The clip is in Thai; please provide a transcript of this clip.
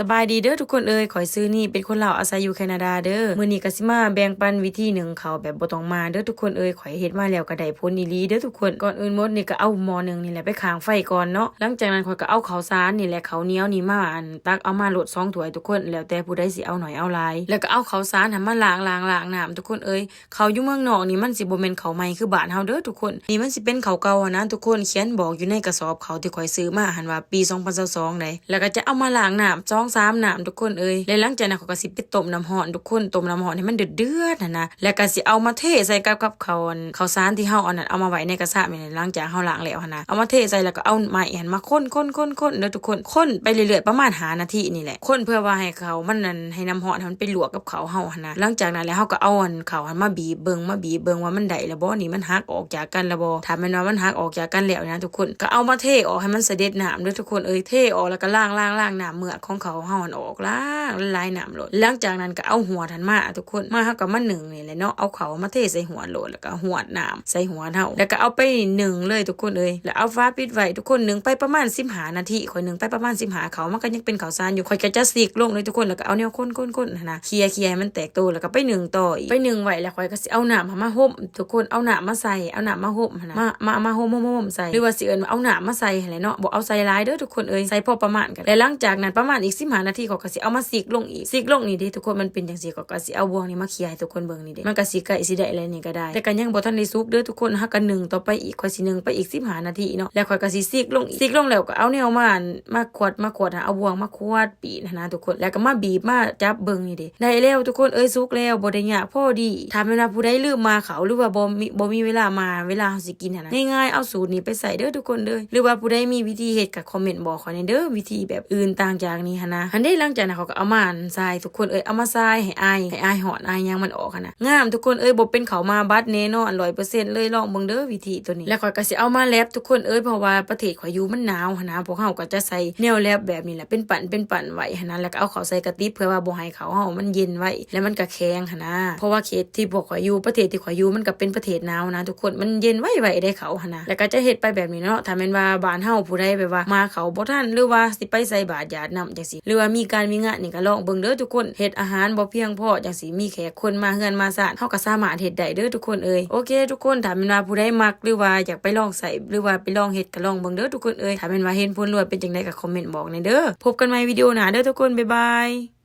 สบายดีเด้อทุกคนเอ้ยขอยซื้อนี่เป็นคนลาวอาศัยอยู่แคนาดาเด้อมื้อนี้ก็สิมาแบ่งปันวิธีหนึ่งเขาแบบบ่ต้องมาเด้อทุกคนเอ้ยข่อยเฮ็ดมาแล้วก็ได้ผลอีหลีเด้อทุกคนก่อนอื่นหมดนี่ก็เอาหม้อหนึงนี่แหละไปค้างไฟก่อนเนาะหลังจากนั้นข่อยก็เอาข้าวสารนี่แหละข้าวเหนียวนี่มาอันตักเอามาโหลดสองถ้วยทุกคนแล้วแต่ผู้ใดสิเอาหน่อยเอาหลายแล้วก็เอาข้าวสารหันมาล้างล้างล้างน้ำทุกคนเอ้ยข้าวอยู่เมืองนอกนี่มันสิบ่แม่นข้าวใหม่คือบ้านเฮาเด้อทุกคนนี่มันสิเป็นข้าวเก่าอะนะทุกคนเขียนบอกอยู่ในกระสอบเขาวที่ข่อยซื้อมาหันว่าปี2022ได้แล้วก็จะเอามาล้างน้ำจ้อง3น้ำทุกคนเอ้ยแล้วหลังจากนั้นเขาก็สิไปต้มน้ำร้อนทุกคนต้มน้ำร้อนให้มันเดือดเดือดๆนะนะแล้วก็สิเอามาเทใส่กับกับข้าวข้าวสารที่เฮาเอานั่นเอามาไว้ในกระสอบนี่หลังจากเฮาล้างแล้วนะเอามาเทใส่แล้วก็เอาไม้หันมาค้นค้นคนคนเด้อทุกคนค้นไปเรื่อยๆประมาณ5นาทีนี่แหละค้นเพื่อว่าให้เขามันนั่นให้น้ำร้อนมันไปลวกกับเขาเฮาหนะหลังจากนั้นแล้วเฮาก็เอาอันเขาวหันมาบีบเบิ่งมาบีบเบิ่งว่ามันได้แล้วบ่นี่มันหักออกจากกันแล้วบ่ถ้าม่นว่ามันหักออกจากกันแล้วนะทุกคนก็เอามาเทออกให้มันเสด็จน้ำเด้อทุกคนเอ้ยเทออกแล้วก็ล้างล้างล้างน้ำเมือกของเขาเฮาหันออกล้างละลายน้ำโลดหลังจากนั้นก็เอาหัวทันมาทุกคนมาเฮาก็มาหนึ่งนี่แหละเนาะเอาเขามาเทใส่หัวโลดแล้วก็หัวดน้ำใส่หัวเฮาแล้วก็เอาไปหนึ่งเลยทุกคนเอ้ยแล้วเอาฟ้าปิดไว้ทุกคนหนึ่งไปประมาณ15นาทีข่อยหนึ่งไปประมาณ15เขามันก็ยังเป็นเขาวสารอยู่ข่อยก็จะสีกลงเลยทุกคนแล้วก็เอาแนวข้นๆๆนะเคลียร์เคลียร์มันแตกตัวแล้วก็ไปหนึ่งต่ออีกไปหนึ่งไว้แล้วข่อยก็สิเอาหน้ำมาห่มทุกคนเอาหน้ำมาใส่เอาหน้ำมาห่มนะมามามาห่มห่มห่มใส่หรือว่าสิเอิ้นเอาหน้ำมาใส่หั่นแหละเนาะบ่เอาใส่ลายเด้อทุกคนเอ้ยใส่พอประมาณกันแล้วหลังจากนั้นประมาณอีก15นาทีเขาก็สิเอามาสีกลงอีกสีกลงนี่เด้ทุกคนมันเป็นจังซี่เขาก็สิเอาบ่วงนี่มาเคลียร์ให้ทุกคนเบิ่งนี่เด้มันก็สิใกล้สิได้แล้วนี่ก็ได้ แต่ก็ยังบ่ทันได้สุกเด้อทุกคนฮักกันหนึ่งต่อไปอีกข่อยสิหนึ่งไปอีก15นาทีเนาะแล้วข่อยก็สิสีกลงอีกสีกลงแล้วก็เอาแนวมามาขวดมาขวดหาเอาบ่วงมาขวดปีนหั้นะทุกคนแล้วก็มาบีบมาจับเบิ่งนี่เด้ได้แล้วทุกคนเอ้ยสุกแล้วบ่ได้ยากพอดีถ้าแม่นว่าผู้ใดลืมมาเขาหรือว่าบ่มีบ่มีเวลามาเวลาเฮาสิกินนะง่ายๆเอาสูตรนี้ไปใส่เด้อทุกคนเด้อหรือว่าผู้ใดมีวิธีเฮ็ดก็คอมเมนต์บอกขอในเด้อวิธีแบบอื่นต่างจากนี้หันนะหันได้หลังจากนั้นเขาก็เอามาอันทรายทุกคนเอ้ยเอามาทรายให้อายให้อายหอนอายยังมันออกหันนะงามทุกคนเอ้ยบ่เป็นเขามาบัดแน่นอน100%เซ็นต์เลยลองเบิ่งเด้อวิธีตัวนี้แล้วข่อยก็สิเอามาแลบทุกคนเอ้ยเพราะว่าประเทศข่อยอยู่มันหนาวหันนะพวกเฮาก็จะใส่แนวแลบแบบนี้แหละเป็นปั่นเป็นปั่นไว้หันนะแล้วก็เอาเขาใส่กระติบเพื่อว่าบ่ให้เขาเฮามันเย็นไว้แล้วมันก็แข็งหันนะเพราะว่าเขตที่พวกข่อยอยู่ประเทศที่ข่อยอยู่มันก็เป็นประเทศหนาวนะ ทุกคนมันเย็นไว้ไว้ได้เขาหันนะแล้วก็จะเฮ็ดไปแบบนี้เนาะถ้าแม่นว่าบ้านเฮาผู้ใดแบบว่ามาเขาบ่ทันหรือว่าสิไปใส่บาตรญาตินำจังซีหรือว่ามีการมีงานนี่ก็ลองเบิ่งเด้อทุกคนเฮ็ดอาหารบ่เพียงพอจังสิมีแขกคนมาเฮือนมาซ่านเฮาก็สามารถเฮ็ดได้เด้อทุกคนเอ้ยโอเค ทุกคนถ้าแม่นว่าผู้ใดมักหรือว่าอยากไปลองใส่หรือว่าไปลองเฮ็ดก็ลองเบิ่งเด้อทุกคนเอ้ยถ้าแม่นว่าเห็นผลรวดเป็นจังไดก็คอมเมนต์บอกในอยเด้อพบกันใหม่วิดีโอหน้าเด้อทุกคนบ๊ายบาย